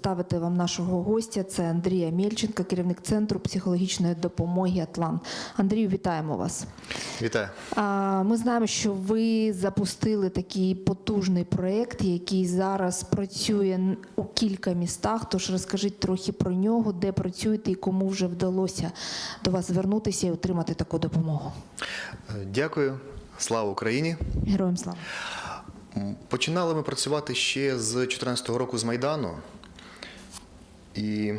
представити вам нашого гостя. Це Андрія Мєльченка, керівник центру психологічної допомоги Атлант. Андрію, вітаємо вас. Вітаю. Ми знаємо, що ви запустили такий потужний проєкт, який зараз працює у кілька містах. Тож розкажіть трохи про нього, де працюєте і кому вже вдалося до вас звернутися і отримати таку допомогу. Дякую. Слава Україні. Героям слава! Починали ми працювати ще з 2014 року з Майдану. І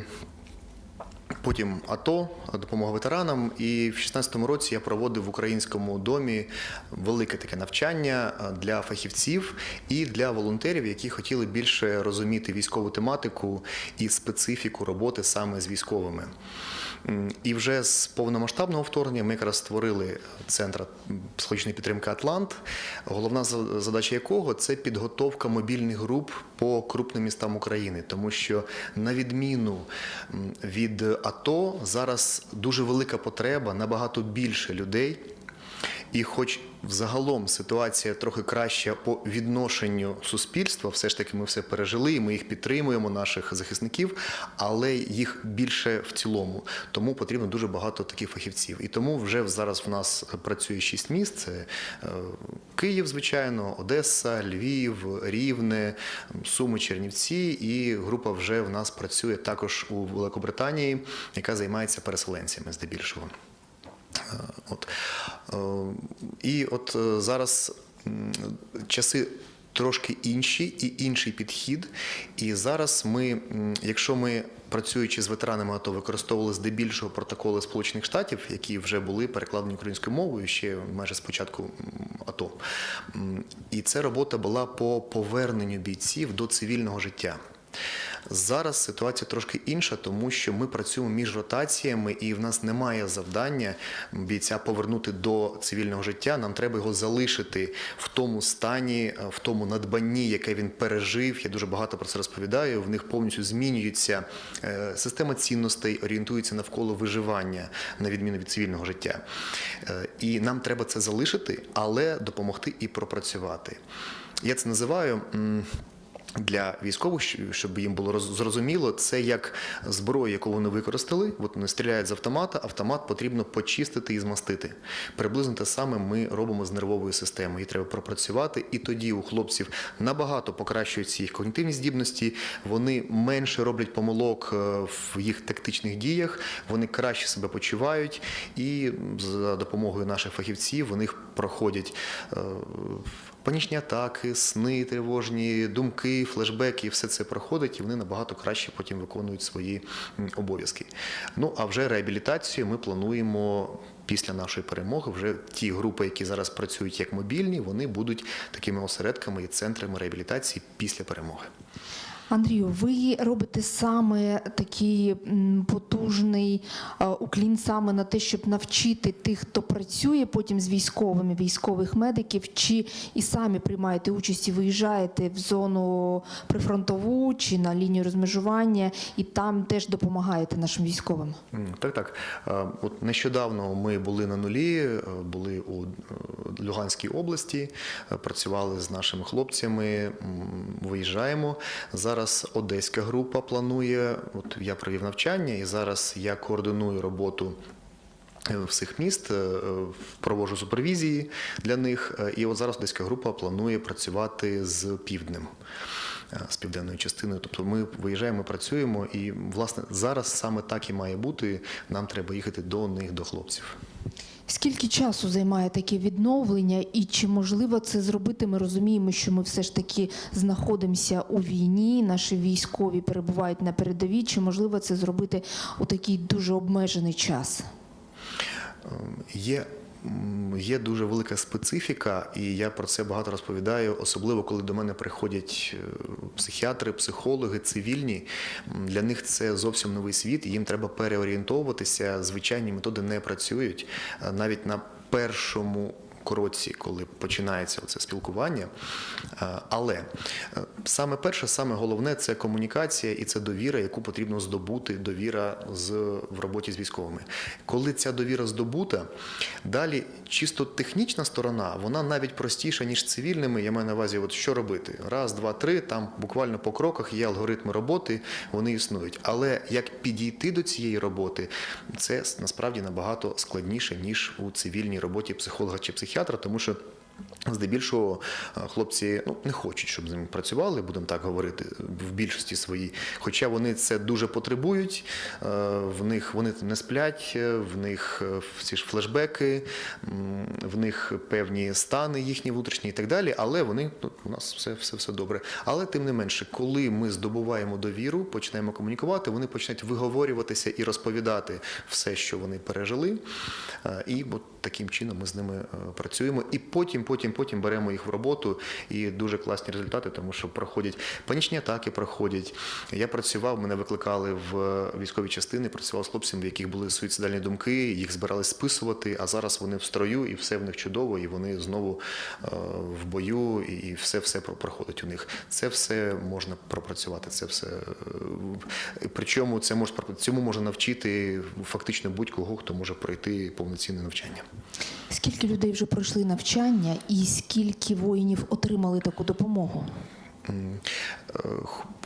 потім АТО, допомога ветеранам. І в 2016 році я проводив в українському домі велике таке навчання для фахівців і для волонтерів, які хотіли більше розуміти військову тематику і специфіку роботи саме з військовими. І вже з повномасштабного вторгнення ми якраз створили центр психологічної підтримки Атлант, головна за- задача якого це підготовка мобільних груп по крупним містам України, тому що на відміну від АТО зараз дуже велика потреба, набагато більше людей. І хоч взагалом ситуація трохи краща по відношенню суспільства, все ж таки ми все пережили, і ми їх підтримуємо, наших захисників, але їх більше в цілому. Тому потрібно дуже багато таких фахівців. І тому вже зараз в нас працює шість міст: це е, Київ, звичайно, Одеса, Львів, Рівне, Суми, Чернівці. І група вже в нас працює також у Великобританії, яка займається переселенцями здебільшого. Е, От. Е, І от е, зараз часи трошки інші і інший підхід. І зараз ми, якщо ми працюючи з ветеранами АТО, використовували здебільшого протоколи Сполучених Штатів, які вже були перекладені українською мовою ще майже з початку АТО. І ця робота була по поверненню бійців до цивільного життя. Зараз ситуація трошки інша, тому що ми працюємо між ротаціями, і в нас немає завдання бійця повернути до цивільного життя. Нам треба його залишити в тому стані, в тому надбанні, яке він пережив. Я дуже багато про це розповідаю. В них повністю змінюється е, система цінностей, орієнтується навколо виживання, на відміну від цивільного життя. Е, І нам треба це залишити, але допомогти і пропрацювати. Я це називаю. Для військових, щоб їм було роз- зрозуміло, це як зброя, яку вони використали. От вони стріляють з автомата, автомат потрібно почистити і змастити. Приблизно те саме ми робимо з нервовою системою. Її треба пропрацювати, і тоді у хлопців набагато покращуються їх когнітивні здібності. Вони менше роблять помилок е, в їх тактичних діях, вони краще себе почувають, і за допомогою наших фахівців них проходять. Панічні атаки, сни тривожні, думки, флешбеки, все це проходить, і вони набагато краще потім виконують свої обов'язки. Ну а вже реабілітацію ми плануємо після нашої перемоги. Вже ті групи, які зараз працюють як мобільні, вони будуть такими осередками і центрами реабілітації після перемоги. Андрію, ви робите саме такий потужний е, уклін саме на те, щоб навчити тих, хто працює потім з військовими, військових медиків, чи і самі приймаєте участь і виїжджаєте в зону прифронтову чи на лінію розмежування, і там теж допомагаєте нашим військовим. Так, так. Е, От нещодавно ми були на нулі, е, були у Луганській області, працювали з нашими хлопцями, виїжджаємо. Зараз одеська група планує. От я провів навчання, і зараз я координую роботу. е, Всіх міст провожу проводжу супервізії для них. Е, І от зараз одеська група планує працювати з півднем, е, з південною частиною. Тобто ми виїжджаємо, працюємо, і власне зараз саме так і має бути. Нам треба їхати до них, до хлопців. Скільки часу займає таке відновлення, і чи можливо це зробити? Ми розуміємо, що ми все ж таки знаходимося у війні. Наші військові перебувають на передовій. Чи можливо це зробити у такий дуже обмежений час? Ем, Є, є дуже велика специфіка, і я про це багато розповідаю, особливо коли до мене приходять е, психіатри, психологи, цивільні. Для них це зовсім новий світ, їм треба переорієнтовуватися. Звичайні методи не працюють. Е, Навіть на першому кроці, коли починається це спілкування. Е, Але саме перше, саме головне це комунікація і це довіра, яку потрібно здобути довіра з в роботі з військовими. Коли ця довіра здобута, далі чисто технічна сторона, вона навіть простіша ніж цивільними. Я маю на увазі, от що робити. Раз, два, три. Там буквально по кроках є алгоритми роботи, вони існують. Але як підійти до цієї роботи, це насправді набагато складніше ніж у цивільній роботі психолога чи психіатра, тому що. Здебільшого е, хлопці ну, не хочуть, щоб з ними працювали, будемо так говорити, в більшості своїй. Хоча вони це дуже потребують, е, в них вони не сплять, е, в них ці ж флешбеки, в них певні стани їхні внутрішні і так далі. Але вони ну, у нас все, все, все добре. Але тим не менше, коли ми здобуваємо довіру, починаємо комунікувати, вони починають виговорюватися і розповідати все, що вони пережили. І от таким чином ми з ними працюємо. І потім, потім, потім беремо їх в роботу. І дуже класні результати, тому що проходять панічні атаки, проходять. Я працював, мене викликали в військові частини, працював з хлопцями, в яких були суїцидальні думки, їх збирались списувати. А зараз вони в строю, і все в них чудово, і вони знову е, в бою, і- і все все про- проходить у них. Це все можна пропрацювати. Це все е, причому це може цьому може навчити фактично будь-кого, хто може пройти повноцінне навчання. Скільки людей вже пройшли навчання, і скільки воїнів отримали таку допомогу? Е,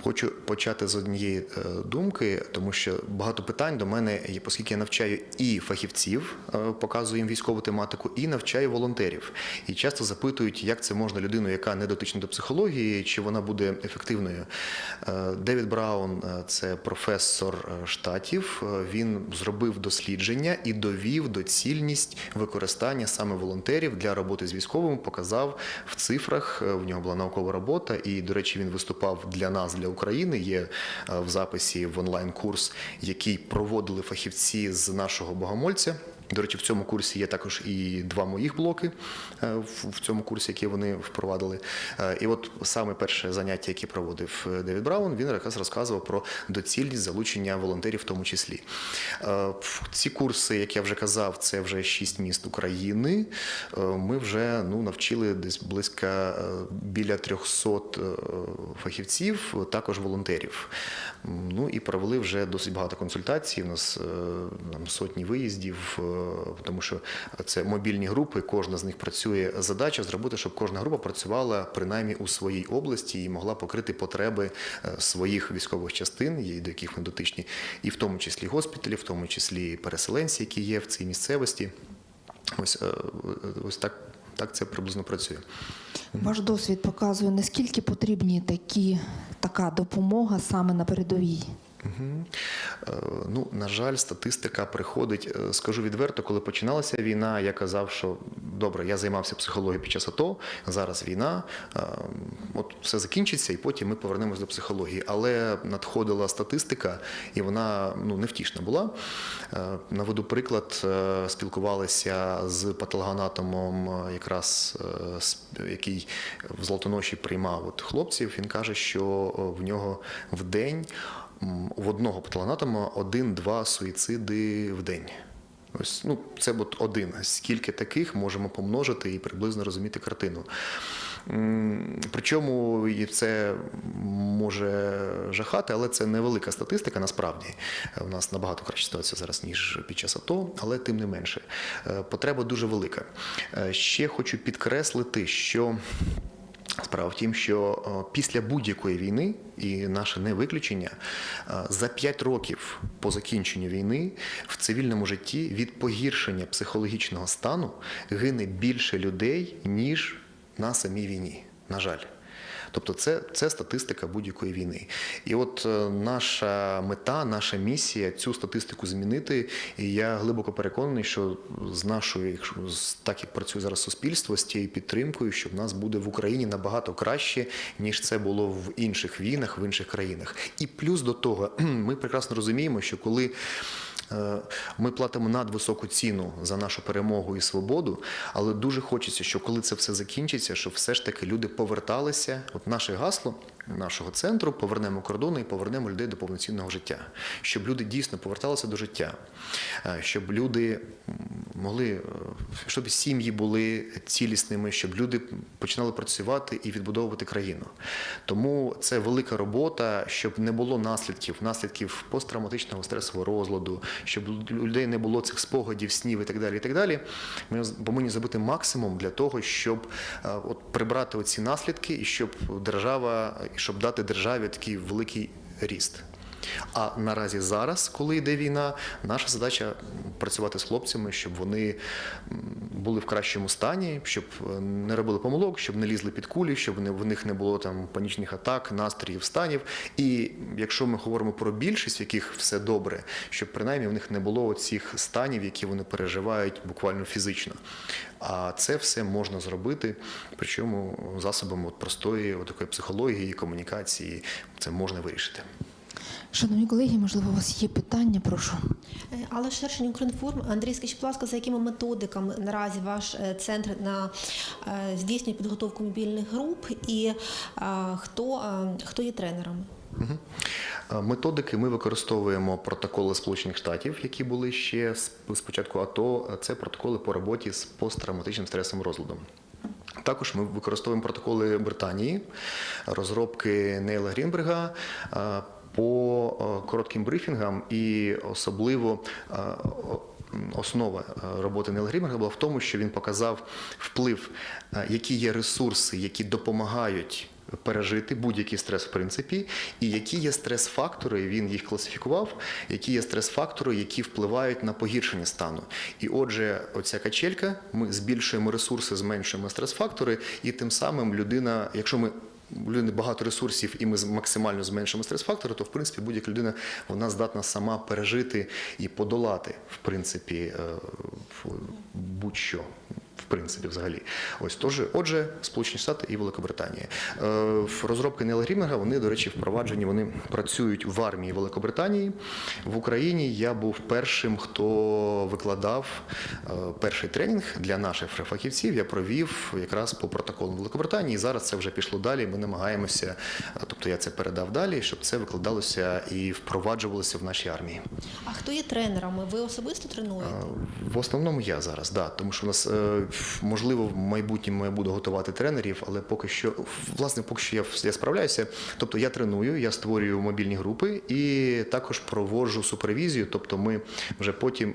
Хочу почати з однієї е, думки, тому що багато питань до мене є, оскільки я навчаю і фахівців, е, показую їм військову тематику, і навчаю волонтерів. І часто запитують, як це можна людину, яка не дотична до психології, чи вона буде ефективною. Девід Браун, це професор штатів. Він зробив дослідження і довів доцільність використання саме волонтерів для роботи з військовими. Показав в цифрах. В нього була наукова робота, і, до речі, він виступав для нас, для України. Є е, в записі в онлайн-курс, який проводили фахівці з нашого богомольця. До речі, в цьому курсі є також і два моїх блоки е, в цьому курсі, які вони впровадили. Е, І от саме перше заняття, яке проводив е, Девід Браун, він якраз розказував про доцільність залучення волонтерів, в тому числі. Ці курси, як я вже казав, це вже шість міст України. Ми вже ну, навчили десь близько біля 300 е, фахівців, також волонтерів. Ну і провели вже досить багато консультацій. У нас там сотні виїздів, тому що це мобільні групи, кожна з них працює. Задача зробити, щоб кожна група працювала принаймні у своїй області і могла покрити потреби е, своїх військових частин, до яких вони дотичні, і в тому числі госпіталі, в тому числі переселенці, які є в цій місцевості. Ось, е, ось так, так це приблизно працює. Ваш досвід показує, наскільки потрібні такі, така допомога саме на передовій. Е, Ну, на жаль, статистика приходить. е, Скажу відверто, коли починалася війна, я казав, що добре, я займався психологією під час АТО, зараз війна, е, от все закінчиться, і потім ми повернемось до психології. Але надходила статистика, і вона ну, невтішна була. Наведу приклад, спілкувалися з патологоанатомом, якраз який в Золотоноші приймав от хлопців. Він каже, що в нього в день в одного патологоанатома один-два суїциди в день. Ось, ну, це от один. Скільки таких можемо помножити і приблизно розуміти картину. Причому і це може жахати, але це невелика статистика насправді. У нас набагато краща ситуація зараз, ніж під час АТО, але тим не менше. Е, Потреба дуже велика. Е, Ще хочу підкреслити, що Справа в тім, що е, після будь-якої війни, і наше не виключення, е, за 5 років по закінченню війни в цивільному житті від погіршення психологічного стану гине більше людей, ніж на самій війні. На жаль. Тобто це, це статистика будь-якої війни. І от е, наша мета, наша місія цю статистику змінити. І я глибоко переконаний, що з нашою, так як працює зараз суспільство, з тією підтримкою, що в нас буде в Україні набагато краще, ніж це було в інших війнах, в інших країнах. І плюс до того, ми прекрасно розуміємо, що коли Ми платимо надвисоку ціну за нашу перемогу і свободу, але дуже хочеться, що коли це все закінчиться, щоб все ж таки люди поверталися. От наше гасло нашого центру, повернемо кордони і повернемо людей до повноцінного життя, щоб люди дійсно поверталися до життя, е, щоб люди могли, е, щоб сім'ї були цілісними, щоб люди починали працювати і відбудовувати країну. Тому це велика робота, щоб не було наслідків, наслідків посттравматичного стресового розладу, щоб людей не було цих спогадів, снів і так далі. І так далі. Ми повинні зробити максимум для того, щоб е, от прибрати оці наслідки, і щоб держава, і щоб дати державі такий великий ріст. А наразі зараз, коли йде війна, наша задача працювати з хлопцями, щоб вони були в кращому стані, щоб е, не робили помилок, щоб не лізли під кулі, щоб не- в них не було там панічних атак, настроїв, станів. І якщо ми говоримо про більшість, в яких все добре, щоб принаймні в них не було цих станів, які вони переживають буквально фізично. А це все можна зробити, причому засобами от простої от такої психології, комунікації, це можна вирішити. Шановні колеги, можливо, у вас є питання, прошу. Е, Але Шершень Укрінформ, Андрій, скажіть, будь ласка, за якими методиками наразі ваш е, центр на е, здійснює підготовку мобільних груп і хто, хто є тренерами? Методики ми використовуємо протоколи Сполучених Штатів, які були ще з з початку АТО. Це протоколи по роботі з посттравматичним стресовим розладом. Також ми використовуємо протоколи Британії, розробки Нейла Грінберга по е, коротким брифінгам і особливо е, основа е, роботи Нейла Грінберга була в тому, що він показав вплив, які є ресурси, які допомагають пережити будь-який стрес в принципі, і які є стрес-фактори, він їх класифікував, які є стрес-фактори, які впливають на погіршення стану. І отже, оця качелька, ми збільшуємо ресурси, зменшуємо стрес-фактори, і тим самим людина, якщо ми людини багато ресурсів, і ми максимально зменшимо стрес-фактори, то в принципі будь-яка людина вона здатна сама пережити і подолати, в принципі, е, будь-що. В принципі, взагалі, ось тож, отже, Сполучені Штати і Великобританія. Е, в розробки Нела Грімерга вони, до речі, впроваджені. Вони працюють в армії Великобританії. В Україні я був першим, хто викладав е, перший тренінг для наших фахівців. Я провів якраз по протоколу Великобританії. І зараз це вже пішло далі. Ми намагаємося, е, тобто я це передав далі, щоб це викладалося і впроваджувалося в нашій армії. А хто є тренерами? Ви особисто тренуєте? В основному я зараз, да, тому що у нас можливо в майбутньому я буду готувати тренерів, але поки що, власне, поки що я, я справляюся. Тобто я треную, я створюю мобільні групи і також проводжу супервізію. Тобто, ми вже потім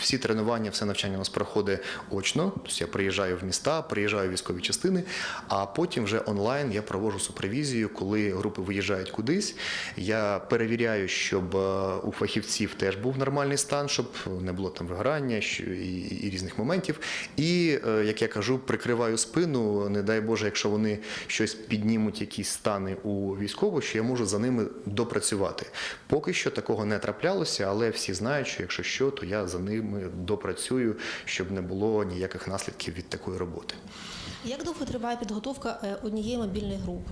всі тренування, все навчання у нас проходить очно. Тобто я приїжджаю в міста, приїжджаю в військові частини, а потім вже онлайн я проводжу супервізію, коли групи виїжджають кудись. Я перевіряю, щоб е, у фахівців теж був нормальний стан, щоб не було там вигорання що- і, і різних моментів. І, е, як я кажу, прикриваю спину, не дай Боже, якщо вони щось піднімуть, якісь стани у військову, що я можу за ними допрацювати. Поки що такого не траплялося, але всі знають, що якщо що, то я за ними допрацюю, щоб не було ніяких наслідків від такої роботи. Як довго триває підготовка е, однієї мобільної групи?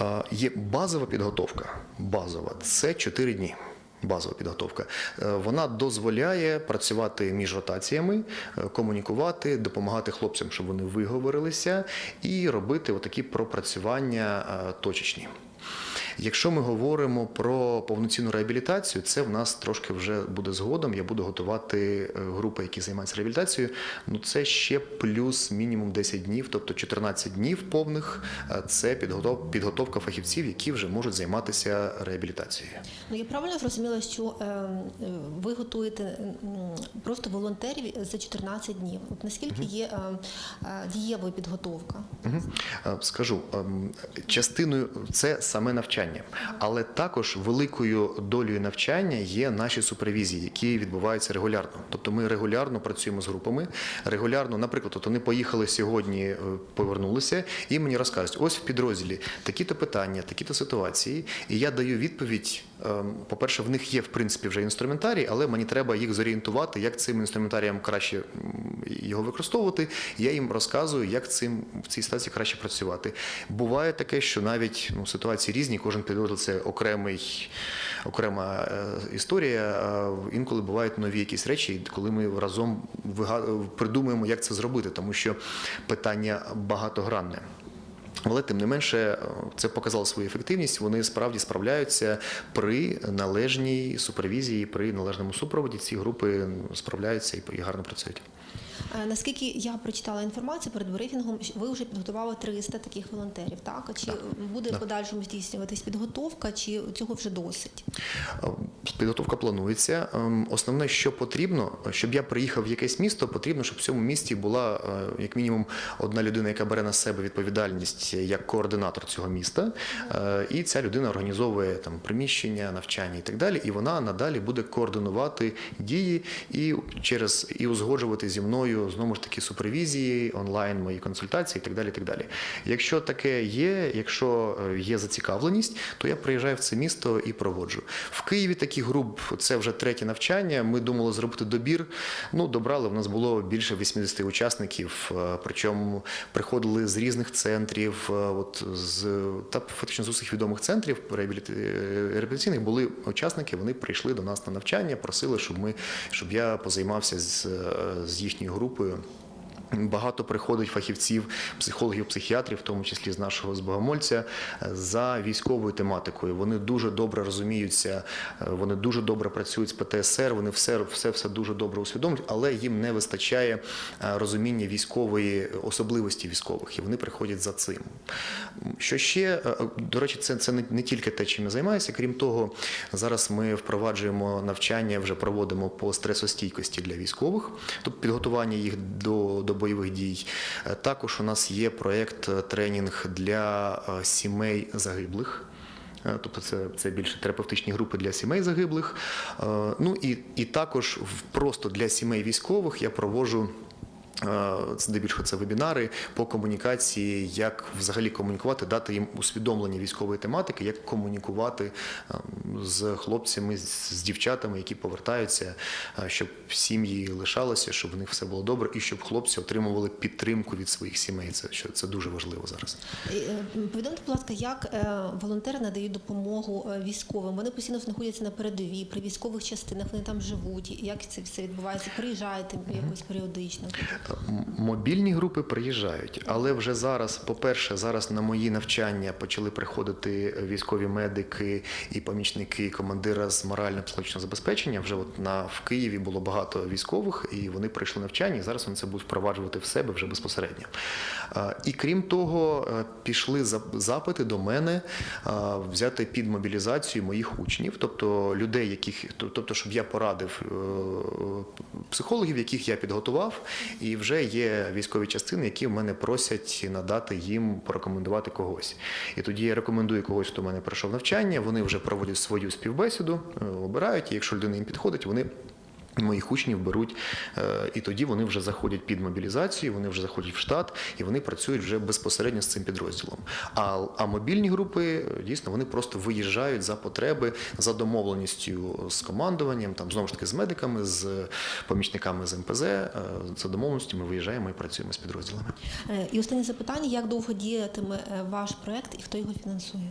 Е, Є базова підготовка. Базова це 4 дні. Базова підготовка. Е, Вона дозволяє працювати між ротаціями, е, комунікувати, допомагати хлопцям, щоб вони виговорилися, і робити отакі пропрацювання е, точечні. Якщо ми говоримо про повноцінну реабілітацію, це в нас трошки вже буде згодом. Я буду готувати е, групи, які займаються реабілітацією. Ну це ще плюс мінімум 10 днів, тобто 14 днів повних. е, Це підготов- підготовка фахівців, які вже можуть займатися реабілітацією. Ну я правильно зрозуміла, що е, ви готуєте просто волонтерів за 14 днів. От наскільки є е, е, дієвою підготовка? Скажу, ем, частиною це саме навчання, але також великою долею навчання є наші супервізії, які відбуваються регулярно. Тобто ми регулярно працюємо з групами, регулярно, наприклад, от вони поїхали сьогодні, е, повернулися, і мені розкажуть: ось в підрозділі такі-то питання, такі-то ситуації, і я даю відповідь. Ем, По-перше, в них є в принципі вже інструментарій, але мені треба їх зорієнтувати, як цим інструментарієм краще його використовувати. Я їм розказую, як цим в цій ситуації краще працювати. Буває таке, що навіть ну, ситуації різні, кожен підрозділ це окремий, окрема е, історія. Інколи бувають нові якісь речі, коли ми разом придумуємо, як це зробити, тому що питання багатогранне. Але тим не менше, це показало свою ефективність. Вони справді справляються при належній супервізії, при належному супроводі. Ці групи справляються і гарно працюють. Е, Наскільки я прочитала інформацію перед брифінгом, ви вже підготували 300 таких волонтерів. Так чи буде в подальшому здійснюватись підготовка, чи цього вже досить? Е, Підготовка планується. Ем, Основне, що потрібно, щоб я приїхав в якесь місто, потрібно, щоб в цьому місті була е, як мінімум одна людина, яка бере на себе відповідальність як координатор цього міста. І ця людина організовує там приміщення, навчання і так далі. І вона надалі буде координувати дії і через і узгоджувати зі мною знову ж таки супервізії, онлайн мої консультації і так далі. І так далі. Якщо таке є, якщо е, є зацікавленість, то я приїжджаю в це місто і проводжу. В Києві таких груп це вже третє навчання. Ми думали зробити добір. Ну, добрали. В нас було більше 80 учасників. е, Причому приходили з різних центрів, е, от з та фактично з усіх відомих центрів реабіліт- реабілітаційних були учасники. Вони прийшли до нас на навчання, просили, щоб ми щоб я позаймався з, з їхньою групою. grupo Багато приходить фахівців, психологів, психіатрів, в тому числі з нашого з Богомольця, за військовою тематикою. Вони дуже добре розуміються, е, вони дуже добре працюють з ПТСР, вони все, все, все дуже добре усвідомлюють, але їм не вистачає е, розуміння військової особливості військових, і вони приходять за цим. Що ще, е, до речі, це, це не тільки те, чим я займаюся. Крім того, зараз ми впроваджуємо навчання, вже проводимо по стресостійкості для військових, тобто підготування їх до, до бойових дій. Е, Також у нас є проєкт е, тренінг для е, сімей загиблих. Тобто це, це більше терапевтичні групи для сімей загиблих. Ну і, і також просто для сімей військових я проводжу. Е, Здебільшого це вебінари по комунікації, як взагалі комунікувати, дати їм усвідомлення військової тематики, як комунікувати е, з хлопцями, з дівчатами, які повертаються, е, щоб сім'ї лишалися, щоб в них все було добре, і щоб хлопці отримували підтримку від своїх сімей. Це що це дуже важливо зараз. Е, Повідомте, будь ласка, як волонтери надають допомогу військовим? Вони постійно знаходяться на передовій, при військових частинах, вони там живуть. Як це все відбувається? Приїжджаєте якось періодично? Мобільні групи приїжджають, але вже зараз, по-перше, зараз на мої навчання почали приходити військові медики і помічники командира з морально-психологічного забезпечення. Вже от на в Києві було багато військових, і вони прийшли навчання. І зараз вони це будуть впроваджувати в себе вже безпосередньо. І крім того, е, пішли запити до мене взяти під мобілізацію моїх учнів, тобто людей, яких тобто, щоб я порадив е, психологів, яких я підготував, і вже є військові частини, які в мене просять надати їм порекомендувати когось. І тоді я рекомендую когось, хто в мене пройшов навчання. Вони вже проводять свою співбесіду, е, обирають. І якщо людина їм підходить, вони. Моїх учнів беруть, е, і тоді вони вже заходять під мобілізацію, вони вже заходять в штат і вони працюють вже безпосередньо з цим підрозділом. А, а мобільні групи е, дійсно вони просто виїжджають за потреби за домовленістю з командуванням, там знову ж таки з медиками, з помічниками з МПЗ. е, За домовленістю ми виїжджаємо і працюємо з підрозділами. І останнє запитання: як довго діятиме ваш проект і хто його фінансує?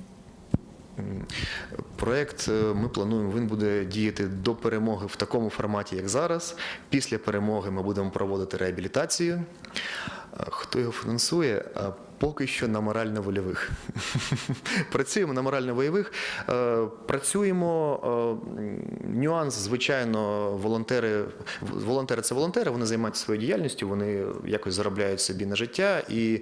Проект е, ми плануємо, він буде діяти до перемоги в такому форматі, як зараз. Після перемоги ми будемо проводити реабілітацію. Хто його фінансує? Поки що на морально-вольових. Працюємо на морально-вольових. Е, Працюємо. е, Нюанс, звичайно, волонтери. Волонтери це волонтери, вони займаються своєю діяльністю, вони якось заробляють собі на життя і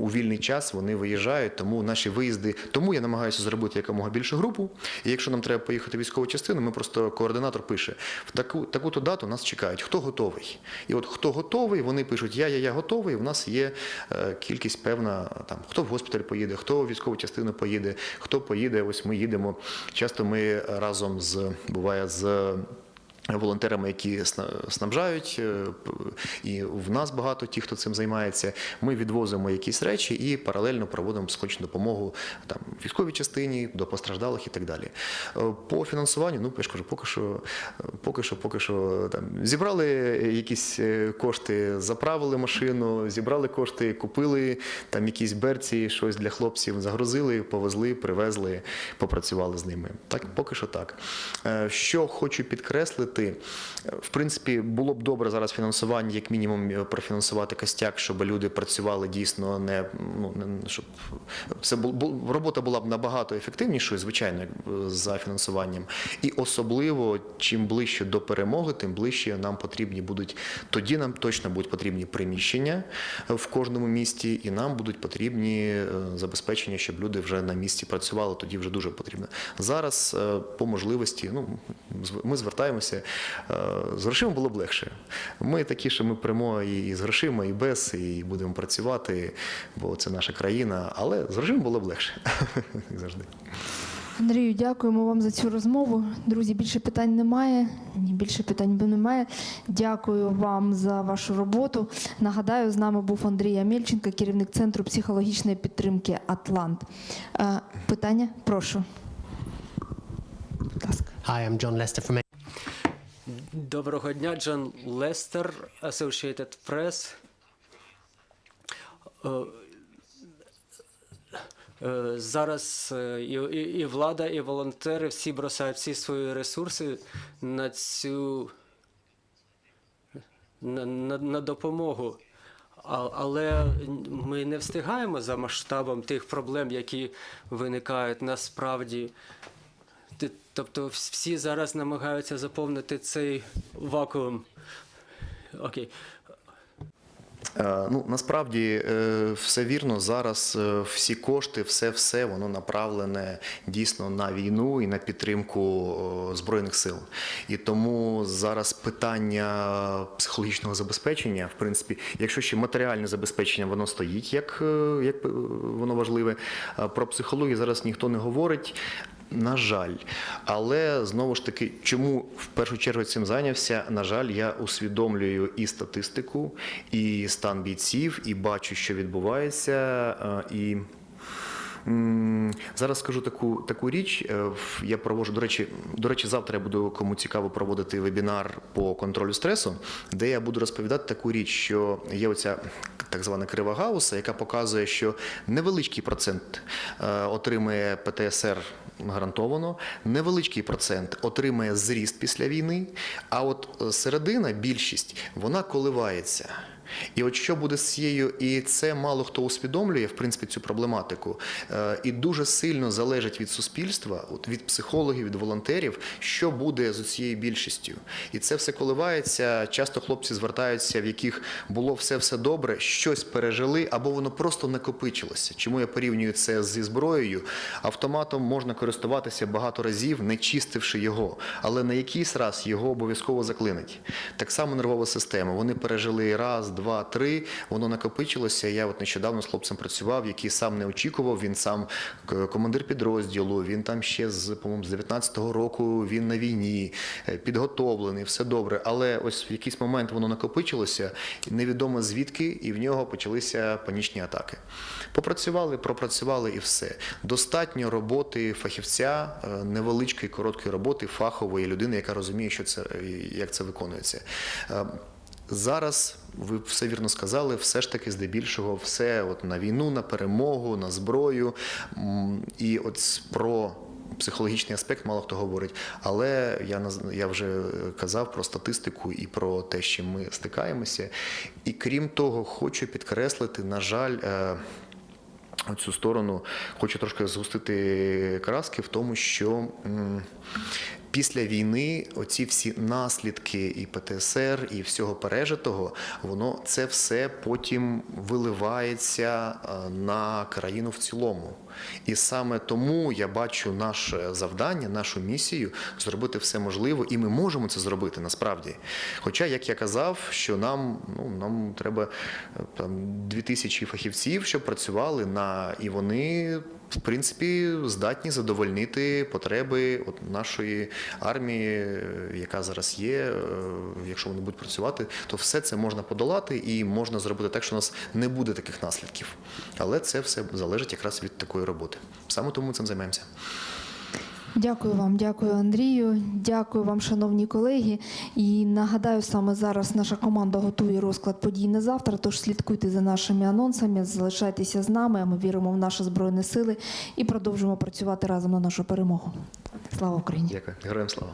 у вільний час вони виїжджають. Тому наші виїзди. Тому я намагаюся зробити якомога більшу групу. І якщо нам треба поїхати в військову частину, ми просто координатор пише: в таку таку-то дату нас чекають. Хто готовий? І от хто готовий, вони пишуть Я, я, я готовий. У нас є е, кількість певна там, хто в госпіталь поїде, хто в військову частину поїде, хто поїде. Ось ми їдемо. Часто ми разом з буває з. Волонтерами, які сна- снабжають, е, і в нас багато ті, хто цим займається. Ми відвозимо якісь речі і паралельно проводимо психологічну допомогу там військовій частині до постраждалих і так далі. Е, По фінансуванню, ну я ж кажу, поки що, поки що, поки що там зібрали якісь е, кошти, заправили машину, зібрали кошти, купили там якісь берці, щось для хлопців, загрузили, повезли, привезли, попрацювали з ними. Так, поки що так. Що хочу підкреслити. Підкреслити. В принципі, було б добре зараз фінансування, як мінімум, е, профінансувати костяк, щоб люди працювали дійсно не ну не щоб це бу- бу- робота була б набагато ефективнішою, звичайно, за фінансуванням. І особливо, чим ближче до перемоги, тим ближче нам потрібні будуть тоді. Нам точно будуть потрібні приміщення е, в кожному місті, і нам будуть потрібні е, забезпечення, щоб люди вже на місці працювали. Тоді вже дуже потрібно. Зараз по можливості, ну ми звертаємося. Е, З грошима було б легше. Ми такі, що ми прямо і з грошима, і без, і будемо працювати, бо це наша країна. Але з грошима було б легше, як завжди. Андрію, дякуємо вам за цю розмову. Друзі, більше питань немає. Ні, більше питань немає. Дякую вам за вашу роботу. Нагадаю, з нами був Андрій Амельченко, керівник центру психологічної підтримки Атлант. Е, Питання? Прошу. Будь ласка. Hi, I'm John Lester from Доброго дня, Джон Лестер, Associated Press. Е, е, Зараз е, і, і, і влада, і волонтери всі бросають всі свої ресурси на цю на, на, на допомогу. А, але ми не встигаємо за масштабом тих проблем, які виникають насправді. Тобто всі зараз намагаються заповнити цей вакуум. Окей. Е, Ну насправді е, все вірно. Зараз е, всі кошти, все все воно направлене дійсно на війну і на підтримку збройних сил. І тому зараз питання психологічного забезпечення, в принципі, якщо ще матеріальне забезпечення воно стоїть, як, як воно важливе. Про психологію зараз ніхто не говорить. На жаль, але знову ж таки, чому в першу чергу цим зайнявся? На жаль, я усвідомлюю і статистику, і стан бійців, і бачу, що відбувається. е, І зараз скажу таку, таку річ. е, Я проводжу, до речі, до речі, завтра я буду кому цікаво проводити вебінар по контролю стресу, де я буду розповідати таку річ, що є оця так звана крива Гауса, яка показує, що невеличкий процент е, отримує ПТСР гарантовано, невеличкий процент отримає зріст після війни, а от е, середина, більшість, вона коливається. І от що буде з цією, і це мало хто усвідомлює, в принципі, цю проблематику. Е, І дуже сильно залежить від суспільства, від психологів, від волонтерів, що буде з цією більшістю. І це все коливається. Часто хлопці звертаються, в яких було все все добре, щось пережили, або воно просто накопичилося. Чому я порівнюю це зі зброєю? Автоматом можна користуватися багато разів, не чистивши його, але на якийсь раз його обов'язково заклинить. Так само нервова система. Вони пережили раз, два, три. Воно накопичилося. Я от нещодавно з хлопцем працював, який сам не очікував. Він сам командир підрозділу. Він там ще з по-моєму, з 19-го року. Він на війні, е, підготовлений, все добре. Але ось в якийсь момент воно накопичилося, невідомо звідки, і в нього почалися панічні атаки. Попрацювали, пропрацювали і все. Достатньо роботи фахівця, е, невеличкої короткої роботи фахової людини, яка розуміє, що це е, як це виконується. Е, Зараз ви все вірно сказали, все ж таки здебільшого все от на війну, на перемогу, на зброю. І от про психологічний аспект мало хто говорить. Але я я вже казав про статистику і про те, з чим ми стикаємося. І крім того, хочу підкреслити, на жаль. е, Цю сторону хочу трошки згустити краски в тому, що після війни оці всі наслідки і ПТСР, і всього пережитого, воно це все потім виливається е, на країну в цілому. І саме тому я бачу наше завдання, нашу місію зробити все можливе, і ми можемо це зробити насправді. Хоча, як я казав, що нам, ну, нам треба е, там, 2000 фахівців, щоб працювали на і вони. В принципі, здатні задовольнити потреби от нашої армії, е, яка зараз є. Е, Якщо вони будуть працювати, то все це можна подолати і можна зробити так, що у нас не буде таких наслідків. Але це все залежить якраз від такої роботи. Саме тому ми цим займаємося. Дякую вам, дякую Андрію. Дякую вам, шановні колеги. І нагадаю, саме зараз наша команда готує розклад подій на завтра. Тож слідкуйте за нашими анонсами, залишайтеся з нами. Ми віримо в наші збройні сили і продовжимо працювати разом на нашу перемогу. Слава Україні! Дякую. Героям слава.